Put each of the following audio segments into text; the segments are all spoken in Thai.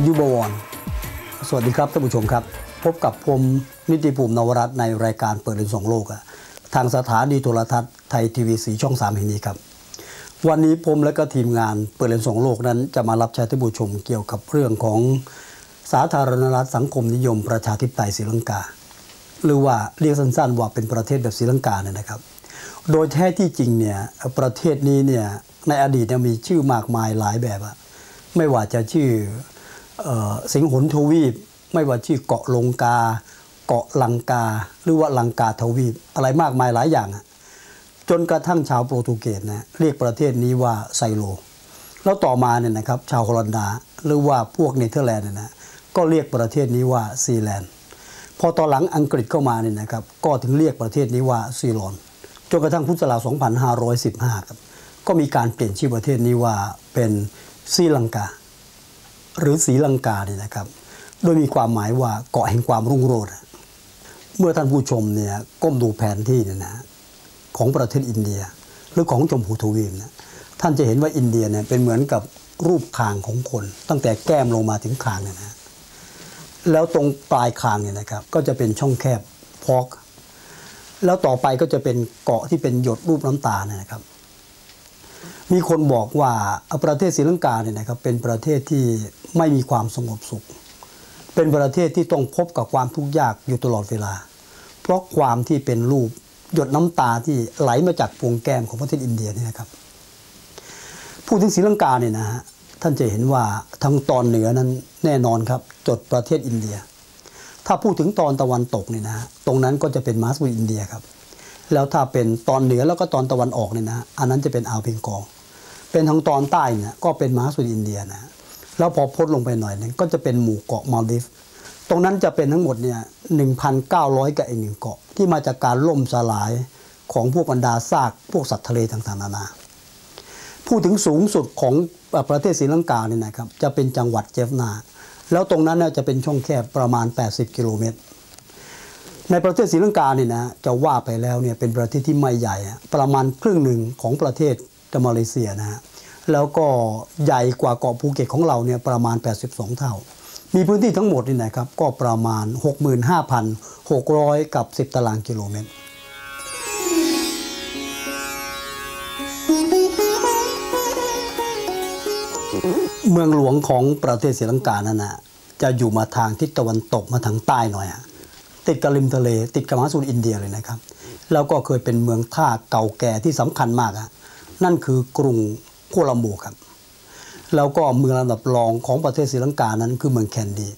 อายุบวร สวัสดีครับท่านผู้ชมครับ พบกับผมนิติภูมินวรัตน์ในรายการเปิดเรียนสองโลกทางสถานีโทรทัศน์ไทยทีวีสีช่องสามแห่งนี้ครับ วันนี้ผมและก็ทีมงานเปิดเรียนสองโลกนั้น จะมารับใช้ท่านผู้ชมเกี่ยวกับเรื่องของสาธารณรัฐสังคมนิยมประชาธิปไตยศรีลังกา หรือว่าเรียกสั้นๆ ว่าเป็นประเทศแบบศรีลังกาเนี่ยนะครับ โดยแท้ที่จริงเนี่ยประเทศนี้เนี่ยในอดีตมีชื่อมากมายหลายแบบอะไม่ว่าจะชื่อ สิงหนทวีป ไม่ว่าชื่อเกาะลงกา เกาะลังกา หรือว่าลังกาทวีป อะไรมากมายหลายอย่าง จนกระทั่งชาวโปรตุเกสนะเรียกประเทศนี้ว่าไซโล แล้วต่อมาเนี่ยนะครับชาวฮอลันดาหรือว่าพวกเนเธอร์แลนด์เนี่ยนะก็เรียกประเทศนี้ว่าซีแลนด์พอตอนหลังอังกฤษเข้ามาเนี่ยนะครับก็ถึงเรียกประเทศนี้ว่าซีลอนจนกระทั่งพุทธศักราช2515ครับก็มีการเปลี่ยนชื่อประเทศนี้ว่าเป็นศรีลังกา หรือศรีลังกาเนี่ยนะครับ โดยมีความหมายว่าเกาะแห่งความรุ่งโรจน์เมื่อท่านผู้ชมเนี่ยก้มดูแผนที่เนี่ยนะของประเทศอินเดีย หรือของชมพูทวีปนะท่านจะเห็นว่าอินเดียเนี่ยเป็นเหมือนกับรูปคางของคน ตั้งแต่แก้มลงมาถึงคางเนี่ยนะแล้วตรงปลายคางเนี่ยนะครับก็จะเป็นช่องแคบพอกแล้วต่อไปก็จะเป็นเกาะที่เป็นหยดรูปน้ำตาเนี่ยนะครับ มีคนบอกว่าประเทศศรีลังกาเนี่ยนะครับเป็นประเทศที่ ไม่มีความสงบสุข เป็นประเทศที่ต้องพบกับความทุกข์ยากอยู่ตลอดเวลา เพราะความที่เป็นรูปหยดน้ำตาที่ไหลมาจากพวงแก้มของประเทศอินเดียนี่นะครับพูดถึงศรีลังกาเนี่ยนะฮะท่านจะเห็นว่าทางตอนเหนือนั้นแน่นอนครับ จดประเทศอินเดีย ถ้าพูดถึงตอนตะวันตกเนี่ยนะตรงนั้นก็จะเป็นมาสบุอินเดียครับ แล้วถ้าเป็นตอนเหนือแล้วก็ตอนตะวันออกเนี่ยนะอันนั้นจะเป็นอ่าวเบงกอลเป็นทางตอนใต้เนี่ยก็เป็นมาสบุอินเดียนะ แล้วพอพ้นลงไปหน่อยนึงก็จะเป็นหมู่เกาะมาลดิฟส์ตรงนั้นจะเป็นทั้งหมดเนี่ย1,900 กับอีกหนึ่งเกาะ ที่มาจากการล่มสลายของพวกบรรดาซากพวกสัตว์ทะเลต่างๆนานาพูดถึงสูงสุดของประเทศศรีลังกาเนี่ยนะครับจะเป็นจังหวัดเจฟนา แล้วตรงนั้นเนี่ยจะเป็นช่องแคบประมาณ 80 กิโลเมตร ในประเทศศรีลังกาเนี่ยนะจะว่าไปแล้วเนี่ยเป็นประเทศที่ไม่ใหญ่ ประมาณครึ่งหนึ่งของประเทศมาเลเซียนะฮะ แล้วก็ใหญ่กว่าเกาะภูเก็ตของเราเนี่ยประมาณ 82 เท่า มีพื้นที่ทั้งหมดนี่นะครับก็ประมาณ 65,600 กับ 10 ตารางกิโลเมตรเมืองหลวงของประเทศศรีลังกานั่นนะจะอยู่มาทางทิศตะวันตกมาทางใต้หน่อยอะติดกับริมทะเล ติดกับมหาสมุทรอินเดียเลยนะครับ แล้วก็เคยเป็นเมืองท่าเก่าแก่ที่สำคัญมากอะนั่นคือกรุง กัวลัมโบครับ แล้วก็เมืองลำดับรองของประเทศศรีลังกานั้นคือเมืองแคนดี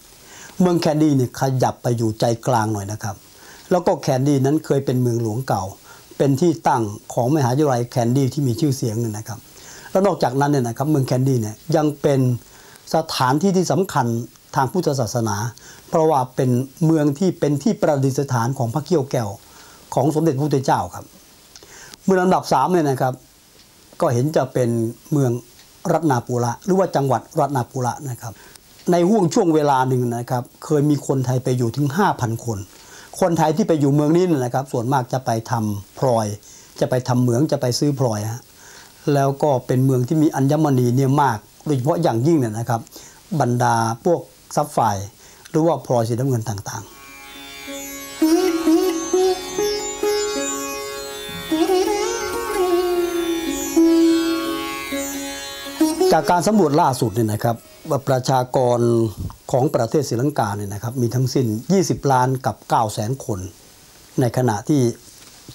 เมืองแคนดีเนี่ยขยับไปอยู่ใจกลางหน่อยนะครับ แล้วก็แคนดีนั้นเคยเป็นเมืองหลวงเก่า เป็นที่ตั้งของมหาวิทยาลัยแคนดีที่มีชื่อเสียงนี่ยนะครับ แล้วนอกจากนั้นเนี่ยนะครับเมืองแคนดีเนี่ยยังเป็นสถานที่ที่สำคัญทางพุทธศาสนา เพราะว่าเป็นเมืองที่เป็นที่ประดิษฐานของพระเกี้ยวแก้วของสมเด็จพระพุทธเจ้าครับ เมืองลำดับสามเนี่ยนะครับ ก็เห็นจะเป็นเมืองรัตนาปุระหรือว่าจังหวัดรัตนาปุระนะครับ ในห่วงช่วงเวลาหนึ่งนะครับ เคยมีคนไทยไปอยู่ถึง 5,000 คน คนไทยที่ไปอยู่เมืองนี้นะครับ ส่วนมากจะไปทำพลอย จะไปทำเหมืองจะไปซื้อพลอยฮะแล้วก็เป็นเมืองที่มีอัญมณีเนี่ยมากโดยเฉพาะอย่างยิ่งเนี่ยนะครับ บรรดาพวกซับไฟหรือว่าพลอยสีน้ำเงินต่างๆ จากการสำรวจล่าสุดเนี่ยนะครับว่าประชากรของประเทศศรีลังกาเนี่ยนะครับมีทั้งสิ้น 20 ล้านกับ 9 0 0 0 0 0 คน ในขณะที่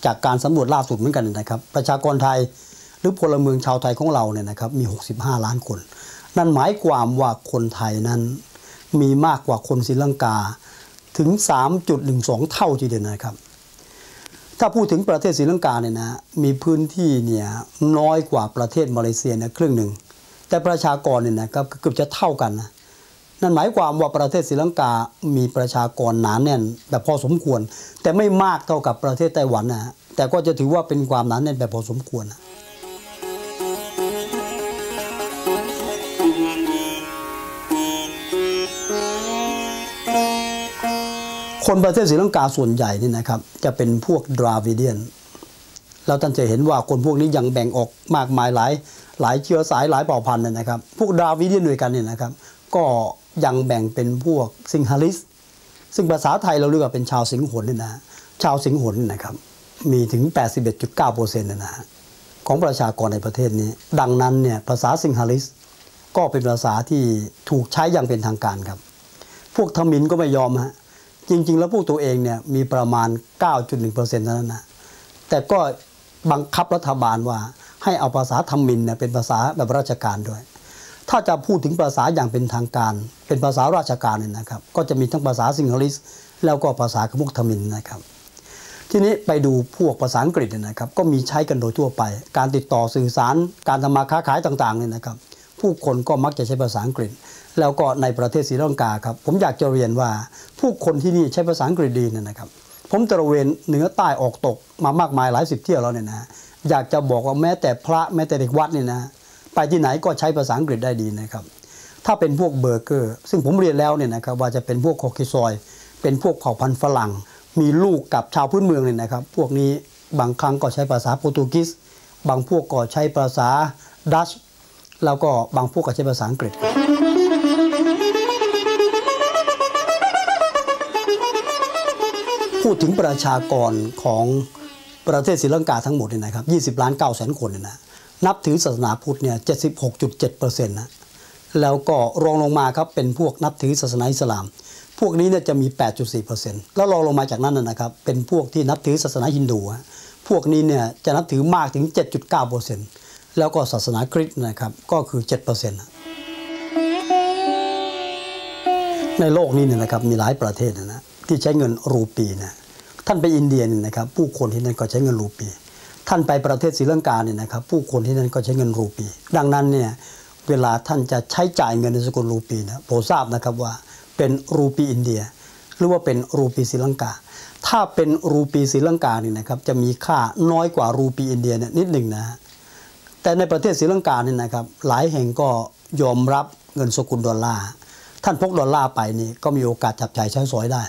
จากการสำรวจล่าสุดเหมือนกันนยนะครับ ประชากรไทยหรือพลเมืองชาวไทยของเราเนี่ยนะครับมี 65 ล้านคน นั่นหมายความว่าคนไทยนั้นมีมากกว่าคนศรีลังกาถึง 3.12 เท่าทีเดียวนะครับ ถ้าพูดถึงประเทศศรีลังกาเนี่ยนะมีพื้นที่เนี่ยน้อยกว่าประเทศมาเลเซียเนี่ยครึ่งหนึ่ง แต่ประชากรเนี่ยนะครับเกือบจะเท่ากันนะนั่นหมายความว่าประเทศศรีลังกา มีประชากรหนาแน่นแบบพอสมควร แต่ไม่มากเท่ากับประเทศไต้หวันนะฮะแต่ก็จะถือว่าเป็นความหนาแน่นแบบพอสมควรนะคนประเทศศรีลังกาส่วนใหญ่นี่นะครับจะเป็นพวกดราวิเดียน แล้วท่านจะเห็นว่าคนพวกนี้ยังแบ่งออกมากมายหลาย หลายเชื้อสายหลายเผ่าพันธุ์เนี่ยนะครับ พวกดาวิเดียนด้วยกันเนี่ยนะครับ ก็ยังแบ่งเป็นพวกสิงหาลิส ซึ่งภาษาไทยเราเรียกว่าเป็นชาวสิงหนนี่นะชาวสิงหนนี่นะครับ มีถึง 81.9%เปอร์เซ็นต์นะฮะของประชากรในประเทศนี้ ดังนั้นเนี่ยภาษาสิงหาลิส ก็เป็นภาษาที่ถูกใช้อย่างเป็นทางการครับ พวกทมินก็ไม่ยอมฮะจริง ๆ แล้วพวกตัวเองเนี่ยมีประมาณ 9.1%เท่านั้นนะแต่ก็บังคับรัฐบาลว่า ให้เอาภาษาทมินเนี่ยเป็นภาษาแบบราชการด้วย ถ้าจะพูดถึงภาษาอย่างเป็นทางการ เป็นภาษาราชการเนี่ยนะครับ ก็จะมีทั้งภาษาสิงหลิสแล้วก็ภาษาขมุกทมินนะครับ ทีนี้ไปดูพวกภาษาอังกฤษนะครับ ก็มีใช้กันโดยทั่วไป การติดต่อสื่อสาร การทำมาค้าขายต่างๆเนี่ยนะครับ ผู้คนก็มักจะใช้ภาษาอังกฤษ แล้วก็ในประเทศศรีลังกาครับ ผมอยากจะเรียนว่าผู้คนที่นี่ใช้ภาษาอังกฤษดีเนี่ยนะครับ ผมตระเวนเหนือใต้ออกตกมามากมายหลายสิบเที่ยวแล้วเนี่ยนะ อยากจะบอกว่าแม้แต่พระแม้แต่เด็กวัดเนี่ยนะไปที่ไหนก็ใช้ภาษาอังกฤษได้ดีนะครับ ถ้าเป็นพวกเบอร์เกอร์ ซึ่งผมเรียนแล้วเนี่ยนะครับว่าจะเป็นพวกคอคิซอย เป็นพวกเผ่าพันธุ์ฝรั่ง มีลูกกับชาวพื้นเมืองเนี่ยนะครับ พวกนี้บางครั้งก็ใช้ภาษาโปรตุเกสบางพวกก็ใช้ภาษาดัชแล้วก็บางพวกก็ใช้ภาษาอังกฤษพูดถึงประชากรของ ประเทศศรีลังกาทั้งหมดเนี่ยนะครับ 20 ล้าน9แสนคนเนี่ยนะนับถือศาสนาพุทธเนี่ย76.7%นะแล้วก็รองลงมาครับเป็นพวกนับถือศาสนาอิสลาม พวกนี้เนี่ยจะมี 8.4%แล้วรองลงมาจากนั้นนะครับ เป็นพวกที่นับถือศาสนาฮินดูฮะพวกนี้เนี่ยจะนับถือมากถึง 7.9%แล้วก็ศาสนาคริสต์นะครับก็คือ7%นะในโลกนี้เนี่ยนะครับมีหลายประเทศนะนะที่ใช้เงินรูปีนะ ท่านไปอินเดียเนี่ยนะครับผู้คนที่นั่นก็ใช้เงินรูปี ท่านไปประเทศศรีลังกาเนี่ยนะครับผู้คนที่นั่นก็ใช้เงินรูปี ดังนั้นเนี่ยเวลาท่านจะใช้จ่ายเงินในสกุลรูปีนะโปรดทราบนะครับว่าเป็นรูปีอินเดีย หรือว่าเป็นรูปีศรีลังกา ถ้าเป็นรูปีศรีลังกาเนี่ยนะครับจะมีค่าน้อยกว่ารูปีอินเดียเนี่ยนิดหนึ่งนะฮะแต่ในประเทศศรีลังกาเนี่ยนะครับหลายแห่งก็ยอมรับเงินสกุลดอลลาร์ท่านพกดอลลาร์ไปนี่ก็มีโอกาสจับจ่ายใช้สอยได้